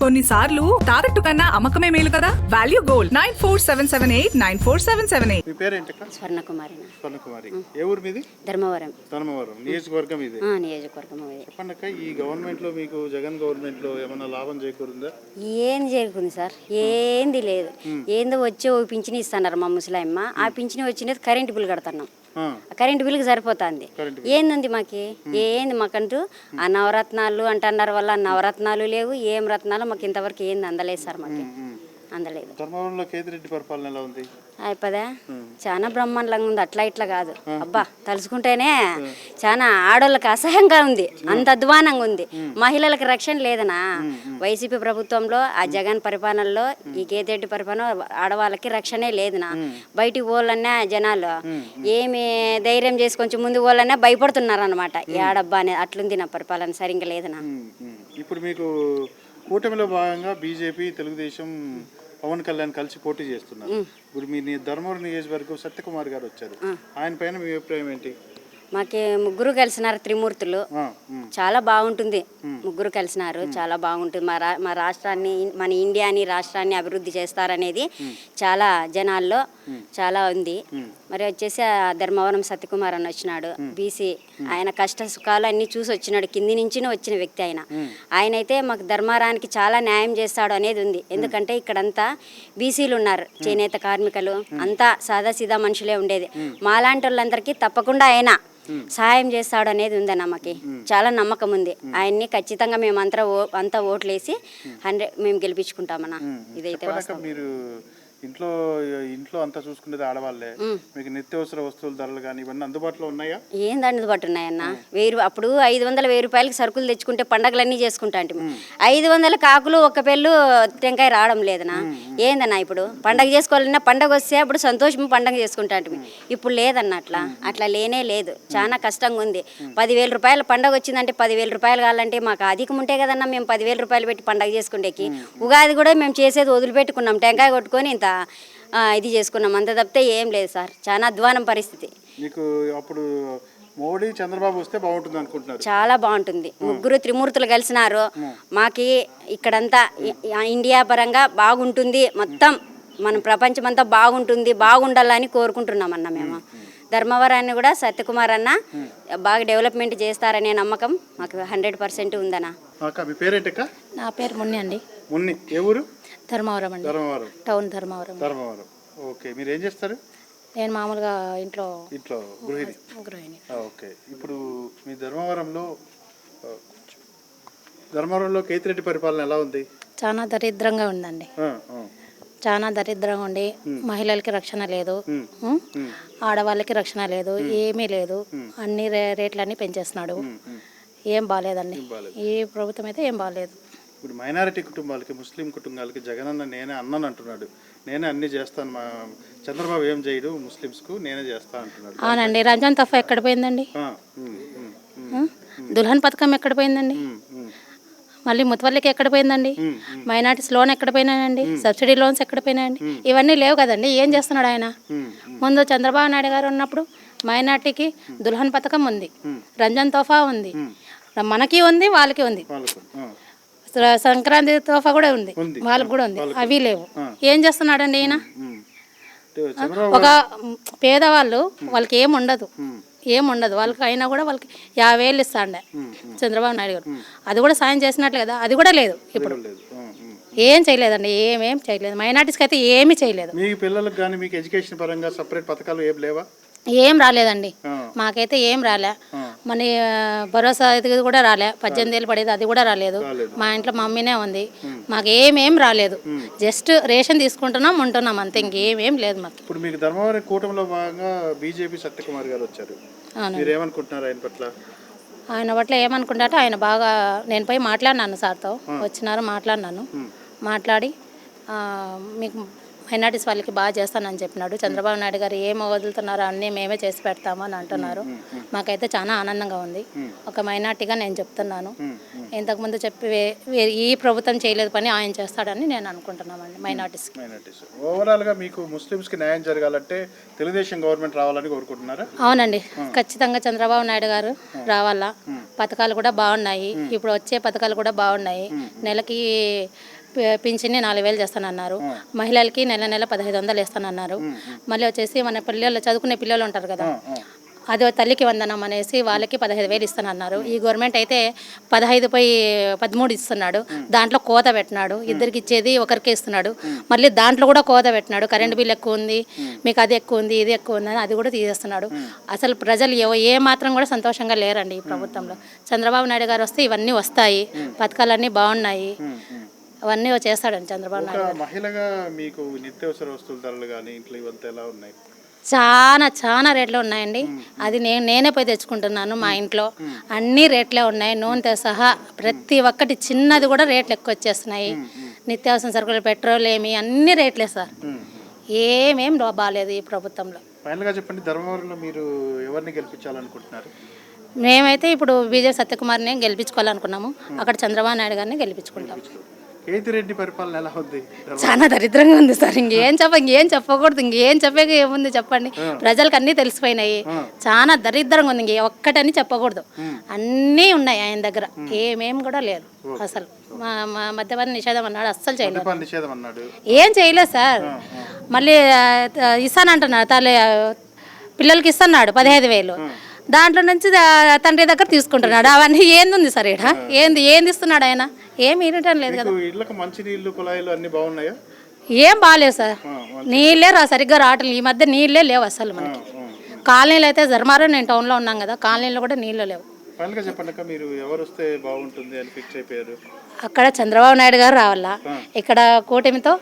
కొన్నిసార్లు తాకట్టు కన్నా అమ్మకమే మేలు కదా? Value gold nine four seven seven eight nine four seven seven eight మీ పేరేంటక్క స్వర్ణకుమారిన స్వర్ణకుమారి ఏ ఊరు మీది? ధర్మవరం. ధర్మవరం. నియోజకవర్గం ఇది. ఆ, నియోజకవర్గం చెప్పండి అక్క ఈ గవర్నమెంట్లో మీకు జగన్ గవర్నమెంట్లో ఏమైనా లాభం చేకూరిందా? ఏం జరుగుతుంది సార్? ఏంది లేదు. ఏందో వచ్చి ఓ పింఛని ఇస్తున్నారు మా ముసలాయమ్మ. ఆ పింఛని వచ్చినది కరెంటు బిల్ కడుతున్నాం. కరెంటు బిల్కి సరిపోతుంది. ఏందండి మాకి? ఏంది మాకంటూ? ఆ నవరత్నాలు అంటున్నారు వల్ల నవరత్నాలు లేవు ఏం రత్నాలు మాకు ఇంతవరకు ఏంది అందలేదు సార్ మాకు. అందలేదు. ధర్మవరంలో కేతిరెడ్డి పరిపాలన ఎలా ఉంది? అయిపోదా? చాలా బ్రహ్మాండంగా ఉంది. అట్లా ఇట్లా కాదు. అబ్బా తలుచుకుంటేనే చాలా ఆడోళ్ళకి అసహ్యంగా ఉంది. అంత అధ్వానంగా ఉంది. మహిళలకు రక్షణ లేదనా? వైసీపీ ప్రభుత్వంలో ఆ జగన్ పరిపాలనలో ఈ కేతిరెడ్డి పరిపాలన ఆడవాళ్ళకి రక్షణే లేదునా? బయటికి పోవాలన్నా జనాలు ఏమి ధైర్యం చేసి కొంచెం ముందు పోవాలన్నా భయపడుతున్నారు అనమాట ఏడబ్బా అనేది అట్లుంది నా పరిపాలన సరిగ్గా లేదనా. ఇప్పుడు మీకు కూటమిలో భాగంగా బీజేపీ తెలుగుదేశం పవన్ కళ్యాణ్ కలిసి పోటీ చేస్తున్నారు. ఇప్పుడు మీ ధర్మవరం నియోజకవర్గం సత్యకుమార్ గారు వచ్చారు. ఆయన పైన మీ అభిప్రాయం ఏంటి? మాకి ముగ్గురు కలిసినారు త్రిమూర్తులు. చాలా బాగుంటుంది. ముగ్గురు కలిసినారు. చాలా బాగుంటుంది. మా రా మా రాష్ట్రాన్ని మన ఇండియాని రాష్ట్రాన్ని అభివృద్ధి చేస్తారనేది చాలా జనాల్లో చాలా ఉంది. మరి వచ్చేసి ఆ ధర్మవరం సత్యకుమార్ అని వచ్చినాడు బీసీ. ఆయన కష్ట సుఖాలు అన్ని చూసి వచ్చినాడు. కింది నుంచి వచ్చిన వ్యక్తి ఆయన. ఆయన అయితే మాకు ధర్మారానికి చాలా న్యాయం చేస్తాడు అనేది ఉంది. ఎందుకంటే ఇక్కడంతా బీసీలు ఉన్నారు. చేనేత కార్మికులు. అంతా సాదా సీదా మనుషులే ఉండేది. మాలాంటి వాళ్ళందరికీ తప్పకుండా ఆయన. సహాయం చేస్తాడు అనేది ఉంది నమ్మకి చాలా నమ్మకం ఉంది. ఆయన్ని ఖచ్చితంగా మేము అంతా అంతా ఓట్లేసి హండ్రెడ్ మేము గెలిపించుకుంటామన్నా ఇదైతే మీరు ఇంట్లో ఇంట్లో అంతా చూసుకునేది ఆడవాళ్ళే. మీకు నిత్యావసర వస్తువుల ధరలు కానీ ఇవన్నీ అందుబాటులో ఉన్నాయా? ఏందండి పట్టున్నాయన్న వెయ్యి రూ- అప్పుడు ఐదు వందల వెయ్యి రూపాయలకి సరుకులు తెచ్చుకుంటే పండగలన్నీ చేసుకుంటా అంటే ఐదు వందల కాకులు ఒక పెళ్ళు టెంకాయ రావడం లేదనా ఏందన్నా ఇప్పుడు? పండగ చేసుకోవాలన్నా పండగ వస్తే అప్పుడు సంతోషం పండగ చేసుకుంటాంటివి ఇప్పుడు లేదన్న అట్లా. అట్లా లేనే లేదు. చాలా కష్టంగా ఉంది. పదివేల రూపాయల పండగ వచ్చిందంటే పదివేల రూపాయలు కావాలంటే మాకు అధికం ఉంటే కదన్నా మేము పదివేల రూపాయలు పెట్టి పండగ చేసుకుంటేకి ఉగాది కూడా మేము చేసేది వదిలిపెట్టుకున్నాం. టెంకాయ కొట్టుకొని ఇంత ఇది చేసుకున్నాం. అంత తప్పితే ఏం లేదు సార్. చాలా అధ్వానం పరిస్థితి. మీకు అప్పుడు మోడీ చంద్రబాబు వస్తే బాగుంటుంది అనుకుంటున్నారు. చాలా బాగుంటుంది. ముగ్గురు త్రిమూర్తులు కలిసినారు. మాకి ఇక్కడంతా ఇండియా పరంగా బాగుంటుంది. మొత్తం మన ప్రపంచం అంతా బాగుంటుంది బాగుండాలని కోరుకుంటున్నామన్న మేము. ధర్మవరాన్ని కూడా సత్యకుమార్ అన్న బాగా డెవలప్మెంట్ చేస్తారనే నమ్మకం మాకు హండ్రెడ్ పర్సెంట్ ఉందన్న. నా పేరు మున్ని అండి. మున్ని ఏ ఊరు? ధర్మవరం అండి. ధర్మవరం. టౌన్ ధర్మవరం. ధర్మవరం. ఓకే మీరు ఏం చేస్తారు? నేను మామూలుగా ఇంట్లో ఇంట్లో గృహిణి. గృహిణి. ఓకే. ఇప్పుడు మీ ధర్మవరంలో ధర్మవరంలో కేతిరెడ్డి పరిపాలన ఎలా ఉంది? చాలా దరిద్రంగా ఉందండి. చాలా దరిద్రంగా ఉండి మహిళలకి రక్షణ లేదు? ఆడవాళ్ళకి రక్షణ లేదు. ఏమీ లేదు. అన్ని రే- రేట్లన్నీ పెంచేస్తున్నాడు. ఏం బాగాలేదండి ఈ ప్రభుత్వం అయితే ఏం బాగాలేదు ఇప్పుడు మైనారిటీ కుటుంబాలకి ముస్లిం కుటుంబాలకి జగనన్న నేనే అన్నని అంటున్నాడు. నేనే అన్ని చేస్తాను మా చంద్రబాబు ఏం చేయడు ముస్లిమ్స్కు నేనే చేస్తా అంటున్నాడు. అవునండి రంజాన్ తఫా ఎక్కడ పోయిందండి? దుల్హన్ పథకం ఎక్కడ పోయిందండి? మళ్ళీ ముతవల్లికి ఎక్కడ పోయిందండి? మైనార్టీస్ లోన్ ఎక్కడ పోయినాయండి? సబ్సిడీ లోన్స్ ఎక్కడ పోయినాయండి? ఇవన్నీ లేవు కదండి ఏం చేస్తున్నాడు ఆయన? ముందు చంద్రబాబు నాయుడు గారు ఉన్నప్పుడు మైనార్టీకి దుల్హన్ పథకం ఉంది రంజాన్ తోఫా ఉంది మనకి ఉంది వాళ్ళకి ఉంది. సంక్రాంతి తోఫా కూడా ఉంది. వాళ్ళకి కూడా ఉంది. అవి లేవు. ఏం చేస్తున్నాడండి ఈయన? ఒక పేదవాళ్ళు వాళ్ళకి ఏం ఉండదు. ఏం ఉండదు. వాళ్ళకి అయినా కూడా వాళ్ళకి యాభై వేలు ఇస్తాండే చంద్రబాబు నాయుడు గారు. అది కూడా సాయం చేసినట్లు కదా? అది కూడా లేదు ఇప్పుడు. ఏం చేయలేదండి. ఏమేం చేయలేదు. మైనార్టీస్కి అయితే ఏమీ చేయలేదు. మీ పిల్లలకు కానీ మీకు ఎడ్యుకేషన్ పరంగా సపరేట్ పథకాలు ఏం లేవా? ఏం రాలేదండి. మాకైతే ఏం రాలే. మన భరోసా ఇది కూడా రాలే. పద్దెనిమిది ఏళ్ళు పడేది అది కూడా రాలేదు. మా ఇంట్లో మమ్మీనే ఉంది. మాకు ఏమేం రాలేదు. జస్ట్ రేషన్ తీసుకుంటున్నాం ఉంటున్నాం అంతే. ఇంకేమేం లేదు మాకు. ఇప్పుడు మీకు ధర్మవరం కూటమిలో భాగంగా బీజేపీ సత్యకుమార్ గారు వచ్చారు. మీరు ఏమనుకుంటున్నారు ఆయన పట్ల? ఆయన పట్ల ఏమనుకుంటారో ఆయన బాగా నేను పోయి మాట్లాడినాను సార్తో. వచ్చినారు మాట్లాడినాను. మాట్లాడి మీకు మైనార్టీస్ వాళ్ళకి బాగా చేస్తానని చెప్పినాడు. చంద్రబాబు నాయుడు గారు ఏం వదులుతున్నారో అన్నీ మేమే చేసి పెడతాము అని అంటున్నారు. మాకైతే చాలా ఆనందంగా ఉంది. ఒక మైనార్టీగా నేను చెప్తున్నాను. ఇంతకుముందు చెప్పి ఈ ప్రభుత్వం చేయలేదు పని ఆయన చేస్తాడని నేను అనుకుంటున్నామండి మైనార్టీస్కి. మైనార్టీస్. ఓవరాల్గా మీకు ముస్లిమ్స్కి న్యాయం జరగాలంటే తెలుగుదేశం గవర్నమెంట్ రావాలని కోరుకుంటున్నారా? అవునండి. ఖచ్చితంగా చంద్రబాబు నాయుడు గారు రావాలా? పథకాలు కూడా బాగున్నాయి. ఇప్పుడు వచ్చే పథకాలు కూడా బాగున్నాయి. నెలకి పింఛన్ని నాలుగు వేలు చేస్తానన్నారు. మహిళలకి నెల నెల పదహైదు వందలు వేస్తానన్నారు. మళ్ళీ వచ్చేసి మన పిల్లలు చదువుకునే పిల్లలు ఉంటారు కదా. అది తల్లికి వందనం అనేసి వాళ్ళకి పదహైదు వేలు ఇస్తానన్నారు. ఈ గవర్నమెంట్ అయితే పదహైదు పై పదమూడు ఇస్తున్నాడు. దాంట్లో కోత పెట్టినాడు. ఇద్దరికి ఇచ్చేది ఒకరికి ఇస్తున్నాడు. మళ్ళీ దాంట్లో కూడా కోత పెట్టినాడు. కరెంట్ బిల్ ఎక్కువ ఉంది మీకు అది ఎక్కువ ఉంది ఇది ఎక్కువ ఉంది అని అది కూడా తీసేస్తున్నాడు. అసలు ప్రజలు ఏ మాత్రం కూడా సంతోషంగా లేరండి ఈ ప్రభుత్వంలో. చంద్రబాబు నాయుడు గారు వస్తే ఇవన్నీ వస్తాయి. పథకాలన్నీ బాగున్నాయి. అవన్నీ చేస్తాడండి చంద్రబాబు నాయుడు ఒక మహిళగా మీకు నిత్యావసర వస్తువుల ధరలు కానీ ఇంట్లో ఇవంతా ఎలా ఉన్నాయి? చాలా చాలా రేట్లు ఉన్నాయండి. అది నేను నేనే పోయి తెచ్చుకుంటున్నాను మా ఇంట్లో. అన్ని రేట్లే ఉన్నాయి. నూనెతో సహా ప్రతి ఒక్కటి చిన్నది కూడా రేట్లు ఎక్కువ వచ్చేస్తున్నాయి. నిత్యావసర సరుకులు పెట్రోల్ ఏమి అన్ని రేట్లే సార్. ఏమేం లో- బాగాలేదు ఈ ప్రభుత్వంలో. ఫైనల్గా చెప్పండి ధర్మవరంలో మీరు ఎవరిని గెలిపించాలనుకుంటున్నారు? మేమైతే ఇప్పుడు బీజేపీ సత్యకుమార్ని గెలిపించుకోవాలనుకున్నాము. అక్కడ చంద్రబాబు నాయుడు గారిని గెలిపించుకుంటాం. కేతిరెడ్డి పరిపాలన ఎలా ఉంది? చాలా దరిద్రంగా ఉంది సార్. ఇంకేం చెప్ప ఇంకేం చెప్పకూడదు ఇంకేం చెప్పేది ఏముంది చెప్పండి. ప్రజలకు అన్నీ తెలిసిపోయినాయి. చాలా దరిద్రంగా ఉంది ఇంకే ఒక్కటని చెప్పకూడదు. అన్నీ ఉన్నాయి ఆయన దగ్గర. ఏమేం కూడా లేదు అసలు. మా మా మద్యపాన నిషేధం అన్నాడు అస్సలు చేయలేదు. ఏం చేయలేదు సార్. మళ్ళీ ఇస్తానంటున్నాడు తల్లి పిల్లలకి ఇస్తున్నాడు పదిహేను వేలు. దాంట్లో నుంచి తండ్రి దగ్గర తీసుకుంటున్నాడు. అవన్నీ ఏంది సార్ ఇక్కడ ఏంది ఏంది ఇస్తున్నాడు ఆయన? ఏమి ఇవ్వటం లేదు కదా. మీకు ఇళ్ళకి మంచి నీళ్ళు కుళాయిలు అన్ని బాగున్నాయా? ఏం బాగాలేవు సార్. నీళ్ళే రా సరిగ్గా రావట్లేదు. ఈ మధ్య నీళ్ళే లేవు అసలు మనకి. కాలనీలు అయితే ధర్మారం నేను టౌన్లో ఉన్నాం కదా కాలనీలో కూడా నీళ్ళు లేవు. ఫైనల్గా చెప్పండి అక్క మీరు ఎవరు వస్తే బాగుంటుంది అని ఫిక్స్ అయిపోయారు? అక్కడ చంద్రబాబు నాయుడు గారు రావాలా? ఇక్కడ కూటమితో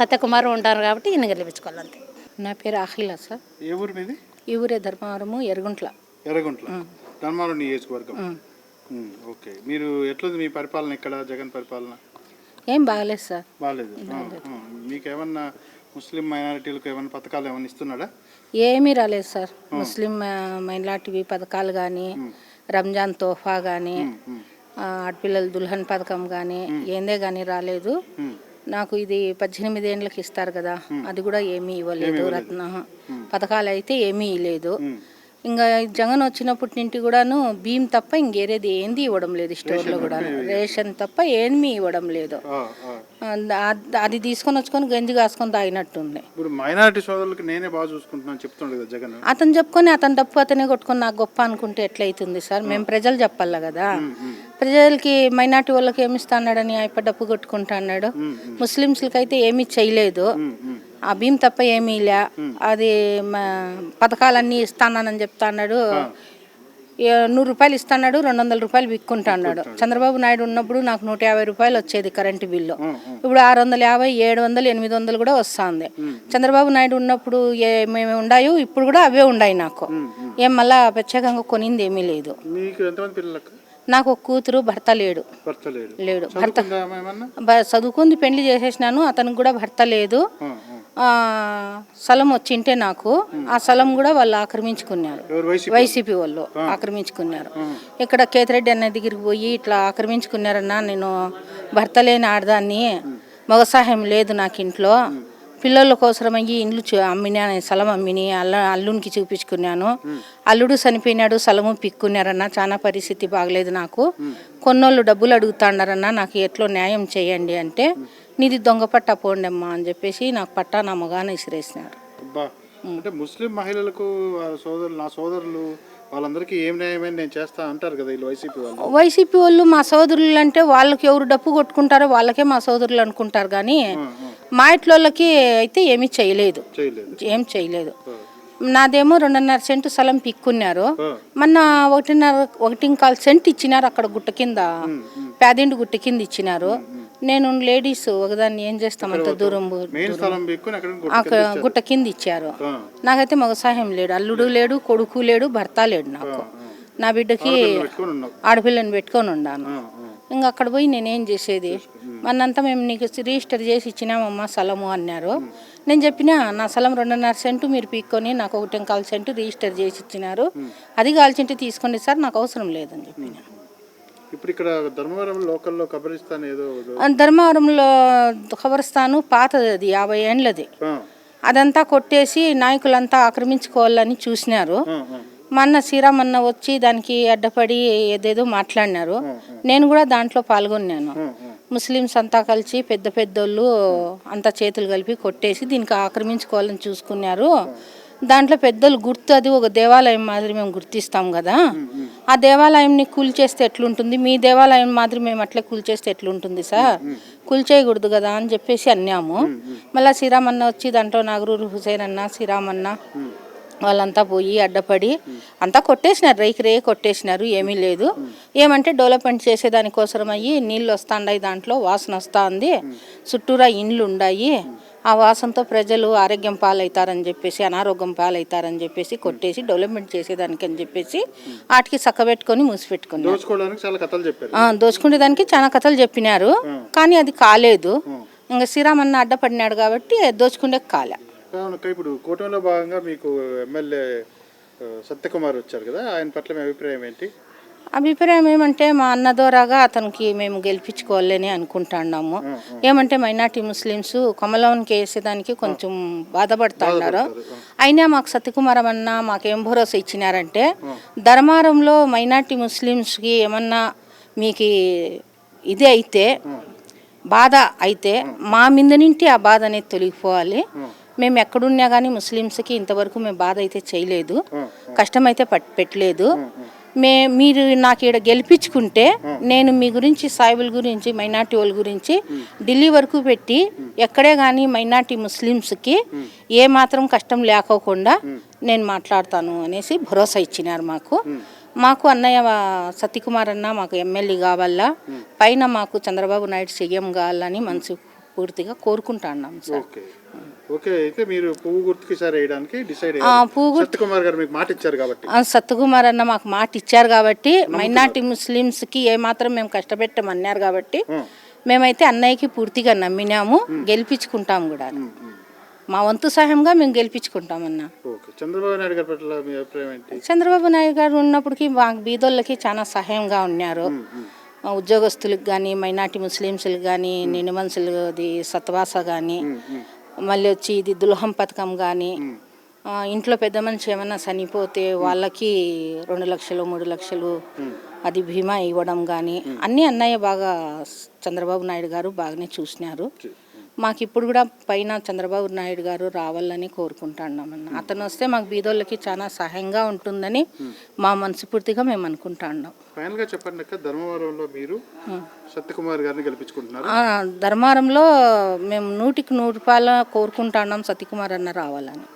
సత్యకుమార్ ఉంటారు కాబట్టి ఈయన గెలిపించుకోవాలంతే. నా పేరు అఖిల సార్. ఏ ఊరు మీది? ఈ ఊరే ధర్మవరము ఎరుగుంట్ల ఎర్రగుంట్ల. ధర్మవరం నియోజకవర్గం. ఓకే. మీరు ఎట్లుంది మీ పరిపాలన ఇక్కడ జగన్ పరిపాలన? ఏం బాగలేదు సార్. బాగాలేదు. మీకు ఏమన్నా ముస్లిం మైనారిటీలకు ఏమైనా పథకాలు ఏమైనా ఇస్తున్నాడా? ఏమీ రాలేదు సార్. ముస్లిం మైనార్టీ పథకాలు కానీ రంజాన్ తోఫా కానీ ఆడపిల్లల దుల్హన్ పథకం కానీ ఏందే కానీ రాలేదు. నాకు ఇది పద్దెనిమిది ఏండ్లకి ఇస్తారు కదా. అది కూడా ఏమీ ఇవ్వలేదు రత్న. పథకాలు అయితే ఏమీ ఇవ్వలేదు ఇంకా జగన్ వచ్చినప్పటి నుండి కూడాను బియ్యం తప్ప ఇంకేరేది ఏంది ఇవ్వడం లేదు స్టోర్లో కూడా రేషన్ తప్ప ఏమీ ఇవ్వడం లేదు. అది తీసుకొని వచ్చుకొని గంజి కాసుకొని తాగినట్టుంది. ఇప్పుడు మైనారిటీ సోదరులకు నేనే బాగా చూసుకుంటున్నాను చెప్తుండే కదా జగన్. అతను చెప్పుకొని అతను తప్పు అతనే కొట్టుకొని నాకు గొప్ప అనుకుంటే ఎట్లయితుంది సార్? మేము ప్రజలు చెప్పాల కదా? ప్రజలకి మైనార్టీ వాళ్ళకి ఏమి ఇస్తాడని అయిప డప్పు కొట్టుకుంటా అన్నాడు. ముస్లిమ్స్లకి అయితే ఏమీ చేయలేదు. ఆ భీమ్ తప్ప ఏమీ లే. అది పథకాలన్నీ ఇస్తానని చెప్తా అన్నాడు నూరు రూపాయలు ఇస్తాడు రెండు వందల రూపాయలు విక్కుంటా అన్నాడు చంద్రబాబు నాయుడు ఉన్నప్పుడు నాకు నూట యాభై రూపాయలు వచ్చేది కరెంటు బిల్లు. ఇప్పుడు ఆరు వందల యాభై ఏడు వందలు ఎనిమిది వందలు కూడా వస్తుంది. చంద్రబాబు నాయుడు ఉన్నప్పుడు ఏమేమి ఉన్నాయో ఇప్పుడు కూడా అవే ఉన్నాయి నాకు. ఏం మళ్ళా ప్రత్యేకంగా కొనింది ఏమీ లేదు. నాకు ఒక కూతురు భర్త లేడు. లేడు. భర్త చదువుకుందా పెళ్ళి చేసేసినాను అతనికి కూడా భర్త లేదు. స్థలం వచ్చింటే నాకు ఆ స్థలం కూడా వాళ్ళు ఆక్రమించుకున్నారు. వైసీపీ వాళ్ళు? ఆక్రమించుకున్నారు. ఇక్కడ కేతిరెడ్డి అన్న దగ్గరికి పోయి ఇట్లా ఆక్రమించుకున్నారన్నా నేను భర్త లేని ఆడదాన్ని మగ సహాయం లేదు నాకు ఇంట్లో. పిల్లల కోసం అయ్యి ఇండ్లు అమ్మినా స్థలం అమ్మిని అల్ల అల్లునికి చూపించుకున్నాను. అల్లుడు చనిపోయినాడు స్థలము పిక్కున్నారన్న చాలా పరిస్థితి బాగలేదు నాకు. కొన్నోళ్ళు డబ్బులు అడుగుతాండారన్నా నాకు ఎట్లో న్యాయం చేయండి అంటే నీది దొంగ పట్టా పోండి అమ్మా అని చెప్పేసి నాకు పట్టా నా మగాన ఇసిరేసినారు అంటే ముస్లిం మహిళలకు సోదరులు నా సోదరులు వాళ్ళందరికీ ఏం న్యాయమని నేను చేస్తా అంటారు కదా వీళ్ళు వైసీపీ వాళ్ళు? వైసీపీ వాళ్ళు మా సోదరులు అంటే వాళ్ళకి ఎవరు డప్పు కొట్టుకుంటారో వాళ్ళకే మా సోదరులు అనుకుంటారు కానీ మా ఇంట్లోళ్ళకి అయితే ఏమీ చేయలేదు. చేయలేదు. ఏం చేయలేదు. నాదేమో రెండున్నర సెంటు స్థలం పిక్కున్నారు. మొన్న ఒకటిన్నర ఒకటి కాల్ సెంట్ ఇచ్చినారు అక్కడ గుట్ట కింద. పేదింటి గుట్ట కింద ఇచ్చినారు. నేను లేడీస్ ఒకదాన్ని ఏం దూరం మెయిన్ స్థలం పెట్టుకుని అక్కడ గుట్ట కింద ఇచ్చారు. నాకైతే మగ సహాయం లేడు అల్లుడు లేడు కొడుకు లేడు భర్త లేడు నాకు. నా బిడ్డకి ఆడపిల్లని పెట్టుకొని ఉన్నాను. ఇంకా అక్కడ పోయి నేనేం చేసేది? మనంతా మేము నీకు రిజిస్టర్ చేసి ఇచ్చినామమ్మా స్థలము అన్నారు. నేను చెప్పిన నా స్థలం రెండున్నర సెంటు మీరు పీక్కొని నాకు ఒకటి కాల్ సెంటు రిజిస్టర్ చేసి ఇచ్చినారు. అది కాల్చింటే తీసుకోండి సార్ నాకు అవసరం లేదని చెప్పిన. ఇప్పుడు ఇక్కడ ధర్మవరం లోకల్లో కబరిస్తాన్ ఏదో ధర్మవరంలో ఖబర్స్థాను పాతది అది యాభై ఏండ్లది అదంతా కొట్టేసి నాయకులంతా ఆక్రమించుకోవాలని చూసినారు. ఆ, ఆ. మా అన్న శ్రీరామ్ అన్న వచ్చి దానికి అడ్డపడి ఏదేదో మాట్లాడినారు. నేను కూడా దాంట్లో పాల్గొన్నాను. ముస్లిమ్స్ అంతా కలిసి పెద్ద పెద్దోళ్ళు అంతా చేతులు కలిపి కొట్టేసి దీనికి ఆక్రమించుకోవాలని చూసుకున్నారు. దాంట్లో పెద్దలు గుర్తు అది ఒక దేవాలయం మాదిరి మేము గుర్తిస్తాం కదా. ఆ దేవాలయంని కూల్చేస్తే ఎట్లుంటుంది? మీ దేవాలయం మాదిరి మేము అట్లే కూల్చేస్తే ఎట్లుంటుంది సార్? కూల్చేయకూడదు కదా అని చెప్పేసి అన్నాము. మళ్ళీ శ్రీరామన్న వచ్చి దాంట్లో నాగరూరు హుసేన్ అన్న శ్రీరామన్న వాళ్ళంతా పోయి అడ్డపడి అంతా కొట్టేసినారు. రేకి రే కొట్టేసినారు. ఏమీ లేదు. ఏమంటే డెవలప్మెంట్ చేసేదానికోసం అయ్యి నీళ్ళు వస్తాండాయి దాంట్లో వాసన వస్తా ఉంది చుట్టూరా ఇండ్లు ఉండాయి ఆ వాసనతో ప్రజలు ఆరోగ్యం పాలవుతారని చెప్పేసి అనారోగ్యం పాలవుతారని చెప్పేసి కొట్టేసి డెవలప్మెంట్ చేసేదానికి అని చెప్పేసి వాటికి చక్కబెట్టుకొని మూసిపెట్టుకున్నారు. దోచుకోవడానికి చాలా కథలు చెప్పారు. ఆ, దోచుకునే దానికి చాలా కథలు చెప్పినారు. కానీ అది కాలేదు. ఇంకా శ్రీరామన్న అడ్డపడినాడు కాబట్టి దోచుకునే కాలే. ఇప్పుడు కూటమిలో భాగంగా మీకు ఎమ్మెల్యే సత్యకుమార్ వచ్చారు కదా ఆయన పట్ల మీ అభిప్రాయం ఏంటి? అభిప్రాయం ఏమంటే మా అన్న ద్వారాగా అతనికి మేము గెలిపించుకోవాలని అనుకుంటున్నాము. ఏమంటే మైనార్టీ ముస్లిమ్స్ కమలంకి వేసేదానికి కొంచెం బాధపడుతున్నారు. అయినా మాకు సత్యకుమారం అన్న మాకేం భరోసా ఇచ్చినారంటే ధర్మారంలో మైనార్టీ ముస్లిమ్స్కి ఏమన్నా మీకు ఇది అయితే బాధ అయితే మా మీద నుండి ఆ బాధ అనేది తొలగిపోవాలి. మేము ఎక్కడున్నా కానీ ముస్లిమ్స్కి ఇంతవరకు మేము బాధ అయితే చేయలేదు. కష్టం అయితే పట్ పెట్టలేదు. మే మీరు నాకు ఇక్కడ గెలిపించుకుంటే నేను మీ గురించి సాయిబుల గురించి మైనార్టీ వాళ్ళ గురించి ఢిల్లీ వరకు పెట్టి ఎక్కడే కానీ మైనార్టీ ముస్లిమ్స్కి ఏ మాత్రం కష్టం లేకోకుండా నేను మాట్లాడతాను అనేసి భరోసా ఇచ్చినారు మాకు. మాకు అన్నయ్య సత్యకుమార్ అన్న మాకు ఎమ్మెల్యే కావాలా పైన మాకు చంద్రబాబు నాయుడు సీఎం కావాలని మనసు పూర్తిగా కోరుకుంటున్నాం సార్. ఓకే అయితే మీరు పువ్వు గుర్తుకి సార్ వేయడానికి డిసైడ్ పువ్వు సత్యకుమార్ గారు మీకు మాట ఇచ్చారు కాబట్టి సత్యకుమార్ అన్న మాకు మాట ఇచ్చారు కాబట్టి మైనార్టీ ముస్లిమ్స్కి ఏ మాత్రం మేము కష్టపెట్టమన్నారు కాబట్టి మేమైతే అన్నయ్యకి పూర్తిగా నమ్మినాము గెలిపించుకుంటాం కూడా మా వంతు సహాయంగా మేము గెలిపించుకుంటామన్నా చంద్రబాబు నాయుడు గారి పట్ల మీ అభిప్రాయం ఏంటి? చంద్రబాబు నాయుడు గారు ఉన్నప్పటికీ మాకు బీదోళ్ళకి చాలా సహాయంగా ఉన్నారు. ఉద్యోగస్తులకు కానీ మైనార్టీ ముస్లిమ్స్లకు కానీ నిండు మనుషులది సత్వాస కానీ మళ్ళీ వచ్చి ఇది దుల్హం పథకం కానీ ఇంట్లో పెద్ద మనిషి ఏమైనా చనిపోతే వాళ్ళకి రెండు లక్షలు మూడు లక్షలు అది బీమా ఇవ్వడం కానీ అన్నీ అన్నయ్య బాగా చంద్రబాబు నాయుడు గారు బాగానే చూసినారు. మాకు ఇప్పుడు కూడా పైన చంద్రబాబు నాయుడు గారు రావాలని కోరుకుంటున్నామన్న అతను వస్తే మాకు బీదోళ్ళకి చాలా సహాయంగా ఉంటుందని మా మనస్ఫూర్తిగా మేము అనుకుంటున్నాం ఫైనల్గా చెప్పండి ధర్మవరంలో మీరు సత్యకుమార్ గారిని గెలిపించుకుంటున్నారు? ఆ, ధర్మారంలో మేము నూటికి నూరు రూపాయల కోరుకుంటున్నాం సతీకుమార్ అన్న రావాలని.